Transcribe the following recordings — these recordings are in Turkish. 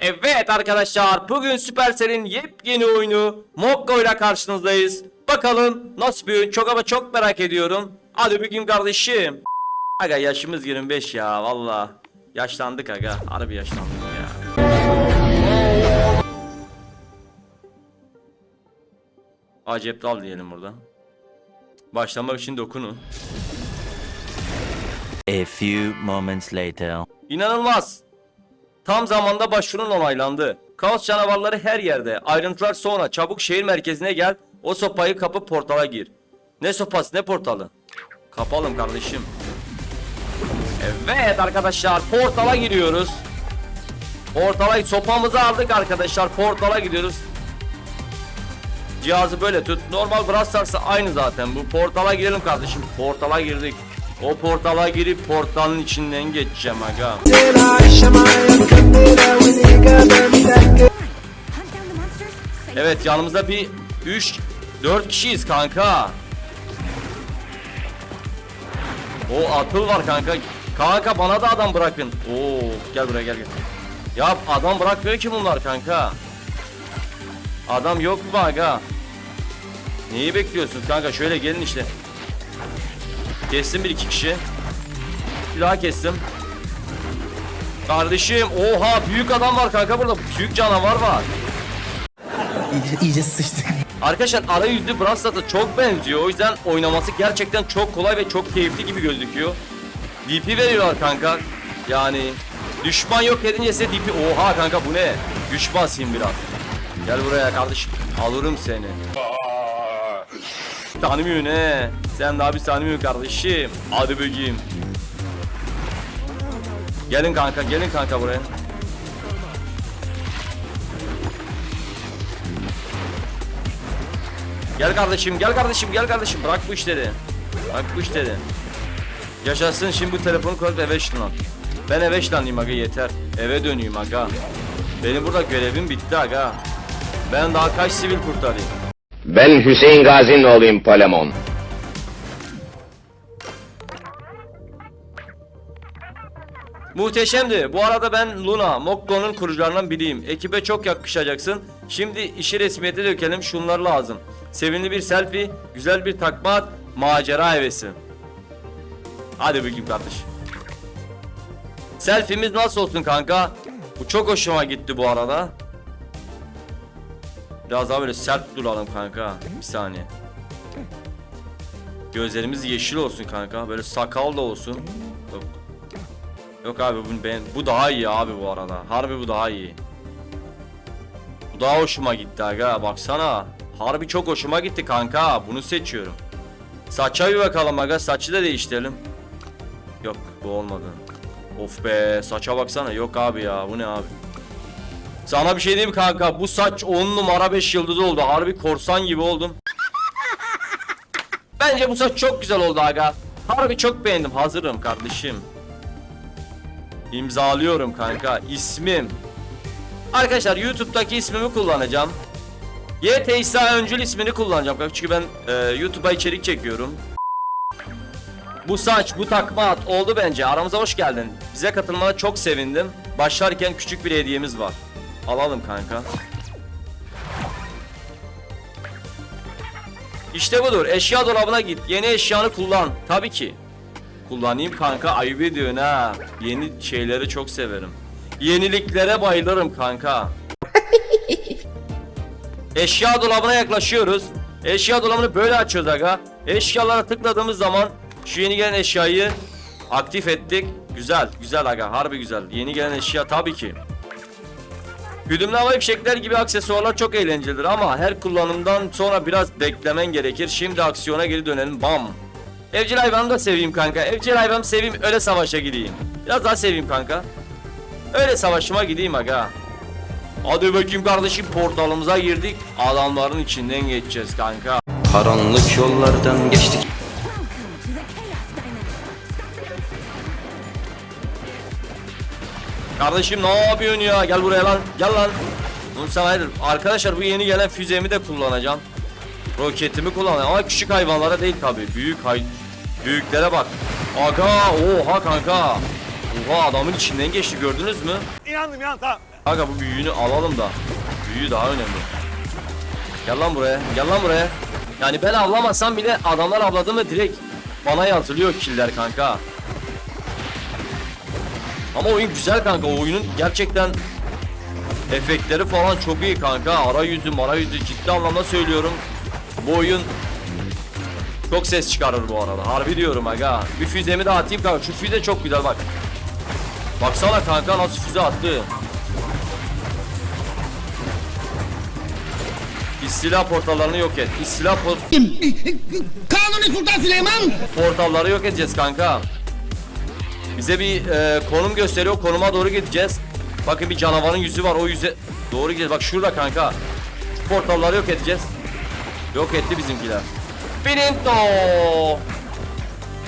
Evet arkadaşlar bugün Supercell'in yepyeni oyunu Mokko ile karşınızdayız. Bakalım nasıl bir oyun çok ama çok merak ediyorum. Hadi bakayım kardeşim. Aga yaşımız 25 ya valla. Yaşlandık aga. Harbi yaşlandık ya. Acep dal diyelim burada. Başlamak için dokunun. A few moments later. İnanılmaz. Tam zamanda başvurun onaylandı. Kaos canavarları her yerde. Ayrıntılar sonra. Çabuk şehir merkezine gel. O sopayı kapıp portala gir. Ne sopası ne portalı? Kapalım kardeşim. Evet arkadaşlar portala giriyoruz. Portala sopamızı aldık arkadaşlar. Portala gidiyoruz. Cihazı böyle tut. Normal Stars'ı aynı zaten. Bu portala girelim kardeşim. Portala girdik. O portala girip portalın içinden geçeceğim aga. Evet yanımızda bir 3 4 kişiyiz kanka. O atıl var kanka. Kanka bana da adam bırakın. Oo gel buraya gel gel. Ya adam bırakmıyor ki bunlar kanka. Adam yok mu aga? Neyi bekliyorsunuz kanka? Şöyle gelin işte. Kestim bir iki kişi. Bir daha kestim. Kardeşim oha büyük adam var kanka burada. Büyük canavar var. İyice, iyice sıçtık. Arkadaşlar arayüzlü Brawl Stars'a çok benziyor. O yüzden oynaması gerçekten çok kolay ve çok keyifli gibi gözüküyor. DP veriyorlar kanka. Yani düşman yok edince size DP. Oha kanka bu ne? Güç basayım biraz. Gel buraya kardeşim. Alırım seni. Tanımıyor ne? Sen daha bir tanımıyorsun kardeşim. Hadi bakayım. Gelin kanka, gelin kanka buraya. Gel kardeşim, gel kardeşim, gel kardeşim. Bırak bu işleri. Bırak bu işleri. Yaşasın şimdi bu telefonu koyup eve ışınlan. Ben eve ışınlanayım aga yeter. Eve döneyim aga. Benim burada görevim bitti aga. Ben daha kaç sivil kurtarayım. Ben Hüseyin Gazi'nin oğluyum Palemon. Muhteşemdi. Bu arada ben Luna, Mokko'nun kurucularından biriyim. Ekibe çok yakışacaksın. Şimdi işi resmiyete dökelim. Şunlar lazım. Sevimli bir selfie, güzel bir takma at, macera hevesi. Hadi bakayım kardeş. Selfie'miz nasıl olsun kanka? Bu çok hoşuma gitti bu arada. Biraz daha böyle sert duralım kanka. Bir saniye. Gözlerimiz yeşil olsun kanka. Böyle sakal da olsun. Yok. Yok abi bu ben bu daha iyi abi bu arada. Harbi bu daha iyi. Bu daha hoşuma gitti aga baksana. Harbi çok hoşuma gitti kanka. Bunu seçiyorum. Saça bir bakalım aga. Saçı da değiştirelim. Yok bu olmadı. Of be saça baksana. Yok abi ya bu ne abi. Sana bir şey diyeyim kanka? Bu saç 10 numara 5 yıldız oldu. Harbi korsan gibi oldum. Bence bu saç çok güzel oldu aga. Harbi çok beğendim. Hazırım kardeşim. İmzalıyorum kanka. İsmim. Arkadaşlar YouTube'daki ismimi kullanacağım. YT İsa Öncül ismini kullanacağım. Çünkü ben e, YouTube'a içerik çekiyorum. Bu saç, bu takma at oldu bence. Aramıza hoş geldin. Bize katılmana çok sevindim. Başlarken küçük bir hediyemiz var. Alalım kanka. İşte budur. Eşya dolabına git. Yeni eşyanı kullan. Tabii ki. Kullanayım kanka ayıp ediyorsun ha. Yeni şeyleri çok severim. Yeniliklere bayılırım kanka. Eşya dolabına yaklaşıyoruz. Eşya dolabını böyle açıyoruz aga. Eşyalara tıkladığımız zaman şu yeni gelen eşyayı aktif ettik. Güzel, güzel aga. Harbi güzel. Yeni gelen eşya tabii ki. Güdümlü havai fişekler gibi aksesuarlar çok eğlencelidir ama her kullanımdan sonra biraz beklemen gerekir. Şimdi aksiyona geri dönelim. Bam. Evcil hayvanı da seveyim kanka. Evcil hayvanı seveyim öyle savaşa gideyim. Biraz daha seveyim kanka. Öyle savaşıma gideyim aga. Hadi bakayım kardeşim portalımıza girdik. Adamların içinden geçeceğiz kanka. Karanlık yollardan geçtik. Kardeşim ne yapıyorsun ya? Gel buraya lan. Gel lan. Oğlum sen hayır. Arkadaşlar bu yeni gelen füzemi de kullanacağım. Roketimi kullanacağım ama küçük hayvanlara değil tabi. Büyük hay büyüklere bak. Aga oha kanka. Oha adamın içinden geçti gördünüz mü? İnandım ya tamam. Kanka bu büyüğünü alalım da. Büyüğü daha önemli. Gel lan buraya. Gel lan buraya. Yani ben avlamasam bile adamlar avladı mı direkt bana yazılıyor killer kanka. Ama oyun güzel kanka. O oyunun gerçekten efektleri falan çok iyi kanka. Arayüzü marayüzü ciddi anlamda söylüyorum. Bu oyun çok ses çıkarır bu arada. Harbi diyorum aga. Bir füzemi de atayım kanka. Şu füze çok güzel bak. Baksana kanka nasıl füze attı. İstila portallarını yok et. İstila por Kanuni Sultan Süleyman portalları yok edeceğiz kanka. Bize bir e, konum gösteriyor. Konuma doğru gideceğiz. Bakın bir canavarın yüzü var. O yüze doğru gideceğiz. Bak şurada kanka. Şu portalları yok edeceğiz. Yok etti bizimkiler. Finito.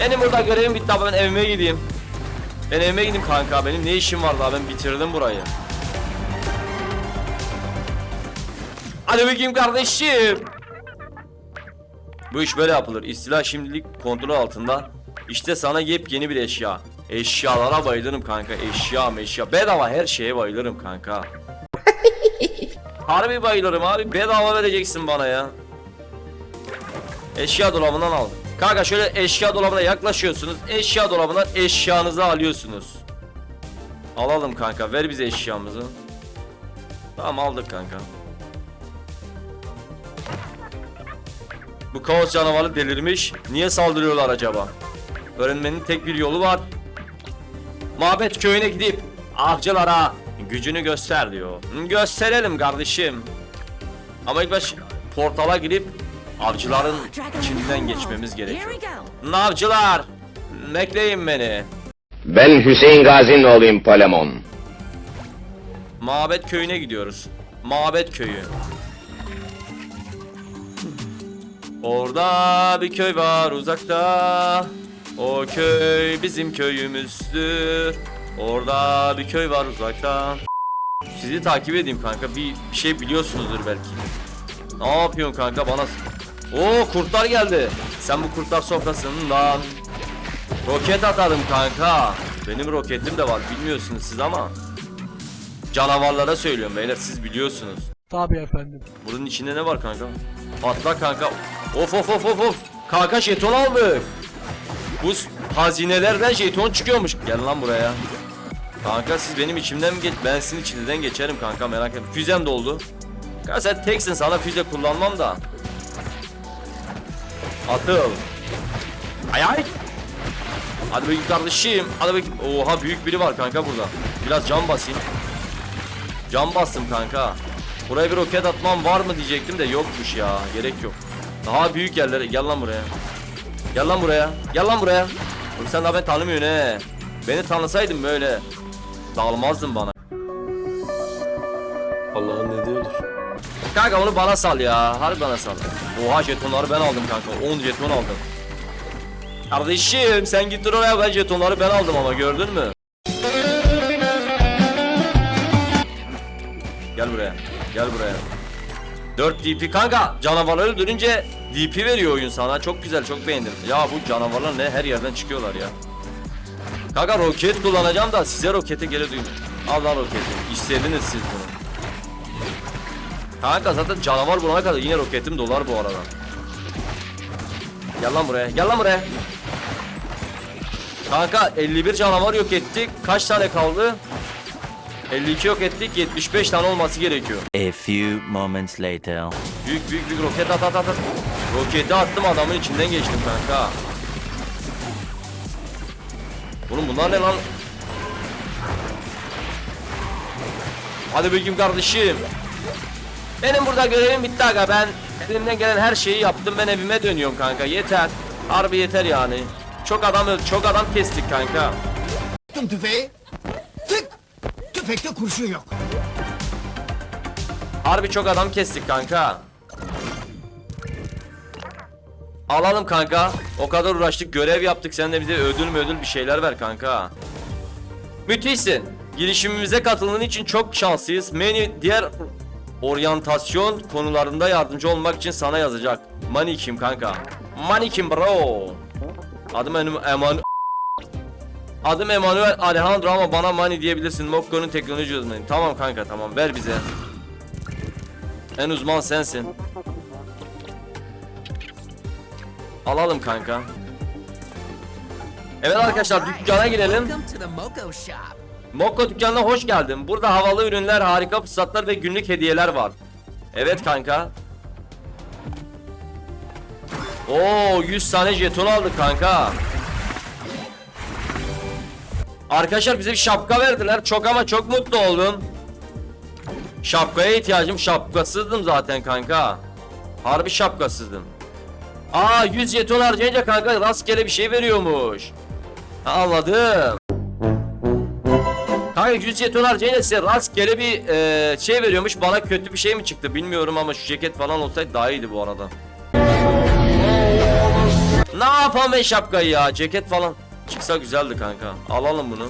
Benim burada görevim bitti abi ben evime gideyim. Ben evime gideyim kanka. Benim ne işim var daha ben bitirdim burayı. Hadi bakayım kardeşim. Bu iş böyle yapılır. İstila şimdilik kontrol altında. İşte sana yepyeni bir eşya. Eşyalara bayılırım kanka. Eşya meşya. Bedava her şeye bayılırım kanka. Harbi bayılırım abi. Bedava vereceksin bana ya. Eşya dolabından al. Kanka şöyle eşya dolabına yaklaşıyorsunuz. Eşya dolabından eşyanızı alıyorsunuz. Alalım kanka. Ver bize eşyamızı. Tamam aldık kanka. Bu kaos canavarı delirmiş. Niye saldırıyorlar acaba? Öğrenmenin tek bir yolu var. Mabet köyüne gidip avcılara gücünü göster diyor. Gösterelim kardeşim. Ama ilk baş portala girip avcıların içinden geçmemiz gerekiyor. Avcılar, bekleyin beni. Ben Hüseyin Gazi'nin oğluyum Polemon. Mabet köyüne gidiyoruz. Mabet köyü. Orada bir köy var uzakta. O köy bizim köyümüzdür. Orada bir köy var uzakta. Sizi takip edeyim kanka. Bir, bir şey biliyorsunuzdur belki. Ne yapıyorsun kanka bana? Oo kurtlar geldi. Sen bu kurtlar sofrasından roket atarım kanka. Benim roketim de var bilmiyorsunuz siz ama. Canavarlara söylüyorum beyler siz biliyorsunuz. Tabii efendim. Bunun içinde ne var kanka? Patla kanka. Of of of of of. Kanka jeton aldık. Bu hazinelerden jeton çıkıyormuş. Gel lan buraya. Kanka siz benim içimden mi geç? Ben sizin içinden geçerim kanka merak etme. Füzem doldu. Kanka sen teksin sana füze kullanmam da. Atıl. Ay ay. Hadi bakayım kardeşim. Hadi bakayım. Oha büyük biri var kanka burada. Biraz can basayım. Can bastım kanka. Buraya bir roket atmam var mı diyecektim de yokmuş ya. Gerek yok. Daha büyük yerlere gel lan buraya. Gel lan buraya. Gel lan buraya. Oğlum sen daha beni tanımıyorsun he. Beni tanısaydın böyle dalmazdın bana. Allah'ın ne diyordur? Kanka onu bana sal ya. Harbi bana sal. Oha jetonları ben aldım kanka. 10 jeton aldım. Kardeşim sen gittin oraya ben jetonları ben aldım ama gördün mü? Gel buraya. Gel buraya. 4 DP kanka canavarları öldürünce DP veriyor oyun sana. Çok güzel çok beğendim. Ya bu canavarlar ne her yerden çıkıyorlar ya. Kanka roket kullanacağım da size rokete geri duyun. Al lan roketi. İstediniz siz bunu. Kanka zaten canavar bulana kadar yine roketim dolar bu arada. Gel lan buraya. Gel lan buraya. Kanka 51 canavar yok ettik. Kaç tane kaldı? 52 yok ettik. 75 tane olması gerekiyor. A few moments later. Büyük büyük büyük roket at at at. at. Roketi attım adamın içinden geçtim kanka. Oğlum bunlar ne lan? Hadi bakayım kardeşim. Benim burada görevim bitti aga ben elimden gelen her şeyi yaptım ben evime dönüyorum kanka yeter. Harbi yeter yani. Çok adam çok adam kestik kanka. Tüm tüfeği Tık Tüfekte kurşun yok Harbi çok adam kestik kanka. Alalım kanka. O kadar uğraştık, görev yaptık. Sen de bize ödül mü ödül bir şeyler ver kanka. Müthişsin. Girişimimize katıldığın için çok şanslıyız. Menü diğer oryantasyon konularında yardımcı olmak için sana yazacak. Money kim kanka? Money kim bro? Adım enim eman Adım Emanuel Alejandro ama bana Mani diyebilirsin. Mokko'nun teknoloji uzmanıyım. Tamam kanka tamam ver bize. En uzman sensin. Alalım kanka. Evet arkadaşlar dükkana girelim. Mokko dükkanına hoş geldin. Burada havalı ürünler, harika fırsatlar ve günlük hediyeler var. Evet kanka. Oo 100 tane jeton aldık kanka. Arkadaşlar bize bir şapka verdiler. Çok ama çok mutlu oldum. Şapkaya ihtiyacım. Şapkasızdım zaten kanka. Harbi şapkasızdım. Aa 100 jeton harcayınca kanka rastgele bir şey veriyormuş. Ha, Anladım. Kanka 100 jeton harcayınca size rastgele bir e, şey veriyormuş. Bana kötü bir şey mi çıktı bilmiyorum ama şu ceket falan olsaydı daha iyiydi bu arada. Ne yapalım ben şapkayı ya? Ceket falan çıksa güzeldi kanka. Alalım bunu.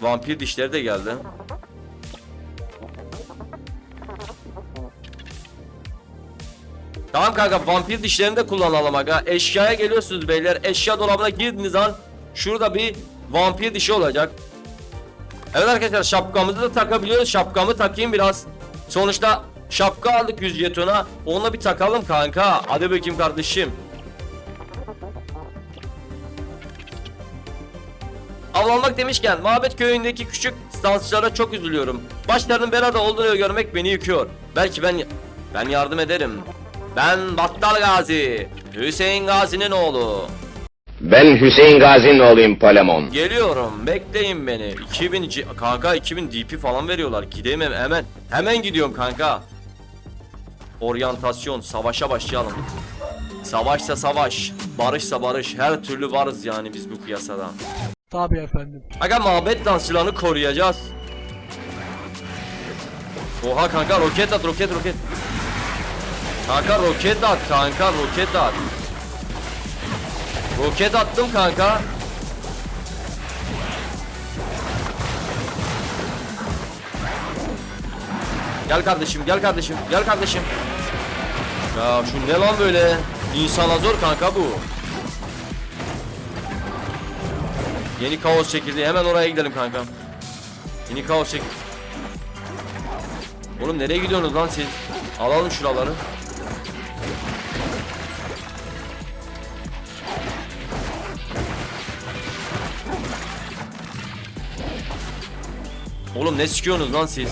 Vampir dişleri de geldi. Tamam kanka vampir dişlerini de kullanalım aga. Eşyaya geliyorsunuz beyler. Eşya dolabına girdiğiniz an şurada bir vampir dişi olacak. Evet arkadaşlar şapkamızı da takabiliyoruz. Şapkamı takayım biraz. Sonuçta şapka aldık 100 jetona. Onunla bir takalım kanka. Hadi bakayım kardeşim. Avlanmak demişken Mabet köyündeki küçük stansçılara çok üzülüyorum. Başlarının belada olduğunu görmek beni yıkıyor. Belki ben ben yardım ederim. Ben Battal Gazi. Hüseyin Gazi'nin oğlu. Ben Hüseyin Gazi'nin oğluyum Polemon. Geliyorum. Bekleyin beni. 2000 C- kanka 2000 DP falan veriyorlar. Gideyim hem- hemen. Hemen gidiyorum kanka. Oryantasyon, savaşa başlayalım. Savaşsa savaş, barışsa barış. Her türlü varız yani biz bu piyasada. Tabii efendim. Aga mabet dansçılarını koruyacağız. Oha kanka roket at roket roket. Kanka roket at kanka roket at. Roket attım kanka. Gel kardeşim gel kardeşim gel kardeşim. Ya şu ne lan böyle? İnsana zor kanka bu. Yeni kaos çekildi. Hemen oraya gidelim kanka. Yeni kaos çek. Oğlum nereye gidiyorsunuz lan siz? Alalım şuraları. Oğlum ne sikiyorsunuz lan siz?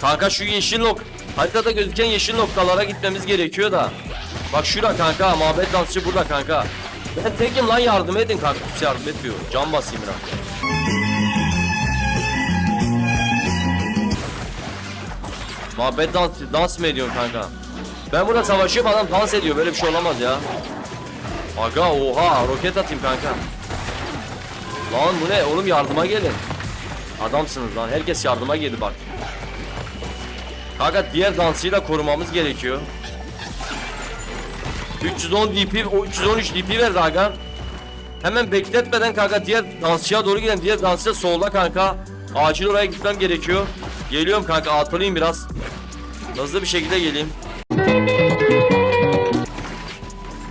Kanka şu yeşil nok haritada gözüken yeşil noktalara gitmemiz gerekiyor da. Bak şura kanka muhabbet dansçı burada kanka. Ben tekim lan yardım edin kanka. Kimse yardım etmiyor. Can basayım biraz. Muhabbet dans, dans mı ediyorsun kanka? Ben burada savaşıyorum adam dans ediyor. Böyle bir şey olamaz ya. Aga oha roket atayım kanka. Lan bu ne? Oğlum yardıma gelin. Adamsınız lan. Herkes yardıma geldi bak. Kanka diğer dansıyla korumamız gerekiyor. 310 DP, o 313 DP verdi Hakan. Hemen bekletmeden kanka diğer dansçıya doğru gidelim. Diğer dansçı solda kanka. Acil oraya gitmem gerekiyor. Geliyorum kanka atlayayım biraz. Hızlı bir şekilde geleyim.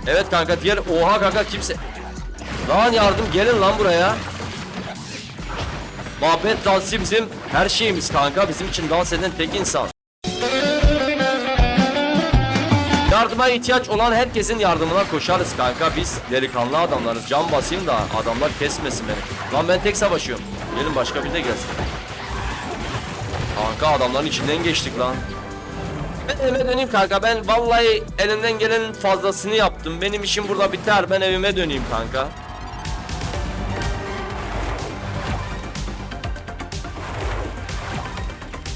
Evet kanka diğer oha kanka kimse. Lan yardım gelin lan buraya. Muhabbet dansı bizim her şeyimiz kanka. Bizim için dans eden tek insan. Yardıma ihtiyaç olan herkesin yardımına koşarız kanka. Biz delikanlı adamlarız. Can basayım da adamlar kesmesin beni. Lan ben tek savaşıyorum. Gelin başka bir de gelsin. Kanka adamların içinden geçtik lan. Ben evime döneyim kanka. Ben vallahi elimden gelenin fazlasını yaptım. Benim işim burada biter. Ben evime döneyim kanka.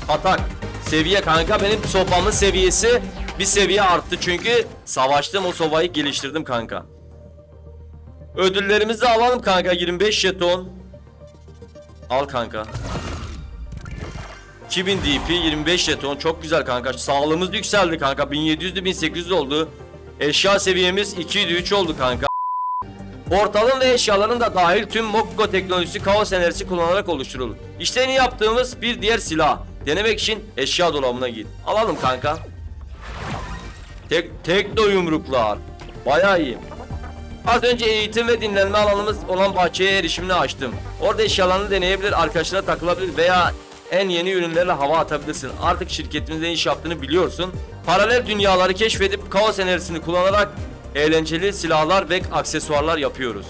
Atak. Seviye kanka benim sopamın seviyesi bir seviye arttı çünkü savaştım o sopayı geliştirdim kanka. Ödüllerimizi alalım kanka 25 jeton. Al kanka. 2000 DP 25 jeton çok güzel kanka. Sağlığımız yükseldi kanka 1700'lü 1800 oldu. Eşya seviyemiz 2'ydi 3 oldu kanka. Portalın ve eşyaların da dahil tüm Mokko teknolojisi kaos enerjisi kullanarak oluşturulur. İşlerini yaptığımız bir diğer silah. Denemek için eşya dolabına git. Alalım kanka. Tek tekno yumruklar. Bayağı iyi. Az önce eğitim ve dinlenme alanımız olan bahçeye erişimini açtım. Orada eşyalarını deneyebilir, arkadaşına takılabilir veya en yeni ürünlerle hava atabilirsin. Artık şirketimizde iş yaptığını biliyorsun. Paralel dünyaları keşfedip kaos enerjisini kullanarak eğlenceli silahlar ve aksesuarlar yapıyoruz.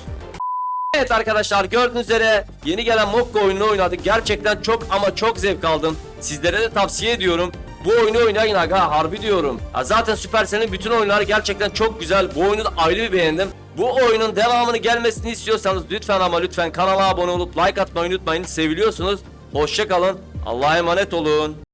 Evet arkadaşlar gördüğünüz üzere yeni gelen Mokko oyununu oynadık. Gerçekten çok ama çok zevk aldım. Sizlere de tavsiye ediyorum. Bu oyunu oynayın aga harbi diyorum. Ya zaten Supercell'in bütün oyunları gerçekten çok güzel. Bu oyunu da ayrı bir beğendim. Bu oyunun devamını gelmesini istiyorsanız lütfen ama lütfen kanala abone olup like atmayı unutmayın. Seviliyorsunuz. Hoşçakalın. Allah'a emanet olun.